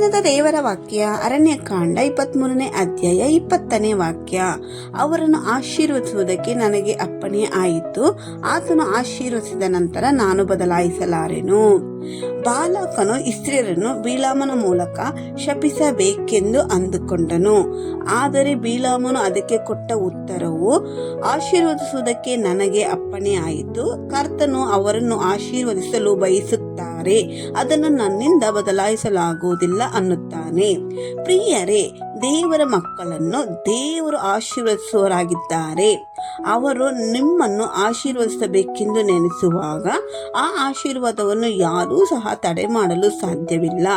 ದಿನದ ದೇವರ ವಾಕ್ಯ, ಅರಣ್ಯಕಾಂಡ ಇಪ್ಪತ್ಮೂರನೇ ಅಧ್ಯಾಯ ಇಪ್ಪತ್ತನೇ ವಾಕ್ಯ. ಅವರನ್ನು ಆಶೀರ್ವದಿಸುವುದಕ್ಕೆ ನನಗೆ ಅಪ್ಪಣೆ ಆಯಿತು. ಆತನು ಆಶೀರ್ವದಿಸಿದ ನಂತರ ನಾನು ಬದಲಾಯಿಸಲಾರೆನು. ಬಾಲಕನು ಇಸ್ತ್ರೀಯರನ್ನು ಬೀಲಾಮನ ಮೂಲಕ ಶಪಿಸಬೇಕೆಂದು ಅಂದುಕೊಂಡನು. ಆದರೆ ಬೀಲಾಮನು ಅದಕ್ಕೆ ಕೊಟ್ಟ ಉತ್ತರವು, ಆಶೀರ್ವದಿಸುವುದಕ್ಕೆ ನನಗೆ ಅಪ್ಪಣೆ ಆಯಿತು. ಕರ್ತನು ಅವರನ್ನು ಆಶೀರ್ವದಿಸಲು ಬಯಸುತ್ತಾರೆ ಅದನ್ನು ನನ್ನಿಂದ ಬದಲಾಯಿಸಲಾಗುವುದಿಲ್ಲ ಅನ್ನುತ್ತಾನೆ. ಪ್ರಿಯರೇ ದೇವರ ಮಕ್ಕಳನ್ನು ದೇವರು ಆಶೀರ್ವದಿಸುವರಾಗಿದ್ದಾರೆ ಅವರು ನಿಮ್ಮನ್ನು ಆಶೀರ್ವದಿಸಬೇಕೆಂದು ನೆನೆಸುವಾಗ ಆ ಆಶೀರ್ವಾದವನ್ನು ಯಾರೂ ಸಹ ತಡೆ ಮಾಡಲು ಸಾಧ್ಯವಿಲ್ಲ.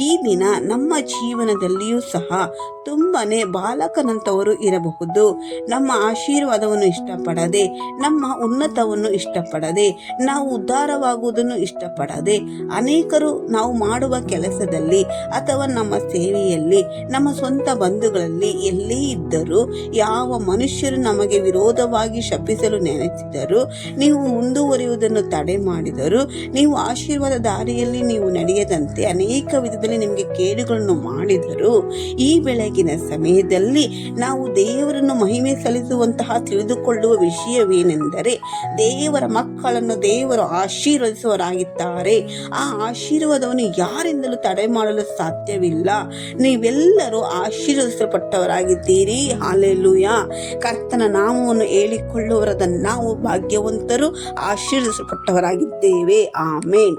ಈ ದಿನ ನಮ್ಮ ಜೀವನದಲ್ಲಿಯೂ ಸಹ ತುಂಬನೇ ಬಾಲಕನಂತವರು ಇರಬಹುದು. ನಮ್ಮ ಆಶೀರ್ವಾದವನ್ನು ಇಷ್ಟಪಡದೆ, ನಮ್ಮ ಉನ್ನತವನ್ನು ಇಷ್ಟಪಡದೆ, ನಾವು ಉದ್ಧಾರವಾಗುವುದನ್ನು ಇಷ್ಟಪಡದೆ, ಅನೇಕರು ನಾವು ಮಾಡುವ ಕೆಲಸದಲ್ಲಿ ಅಥವಾ ನಮ್ಮ ಸೇವೆಯಲ್ಲಿ, ನಮ್ಮ ಸ್ವಂತ ಬಂಧುಗಳಲ್ಲಿ ಎಲ್ಲಿ ಇದ್ದರೂ ಯಾವ ಮನುಷ್ಯರು ನಮಗೆ ವಿರೋಧವಾಗಿ ಶಪಿಸಲು ನೆನೆಸಿದರು ನೀವು ಮುಂದುವರಿಯುವುದನ್ನು ತಡೆ ಮಾಡಿದರು ನೀವು ಆಶೀರ್ವಾದ ದಾರಿಯಲ್ಲಿ ನೀವು ನಡೆಯದಂತೆ ಅನೇಕ ವಿಧದಲ್ಲಿ ನಿಮಗೆ ಕೇಡುಗಳನ್ನು ಮಾಡಿದರು ಈ ಬೆಳಗಿನ ಸಮಯದಲ್ಲಿ ನಾವು ದೇವರನ್ನು ಮಹಿಮೆ ಸಲ್ಲಿಸುವಂತಹ ತಿಳಿದುಕೊಳ್ಳುವ ವಿಷಯವೇನೆಂದರೆ ದೇವರ ಮಕ್ಕಳನ್ನು ದೇವರು ಆಶೀರ್ವದಿಸುವರಾಗಿದ್ದಾರೆ ಆ ಆಶೀರ್ವಾದವನ್ನು ಯಾರಿಂದಲೂ ತಡೆ ಮಾಡಲು ಸಾಧ್ಯವಿಲ್ಲ. ನೀವೆಲ್ಲರೂ ಆಶೀರ್ವದಿಸಲ್ಪಟ್ಟವರಾಗಿದ್ದೀರಿ ಹಾಲೆಲೂಯ. ಕರ್ತನ ನಾಮವನ್ನು ಹೇಳಿಕೊಳ್ಳುವರದ ನಾವು ಭಾಗ್ಯವಂತರು ಆಶೀರ್ವದಿಸಲ್ಪಟ್ಟವರಾಗಿದ್ದೇವೆ. ಆಮೇನ್.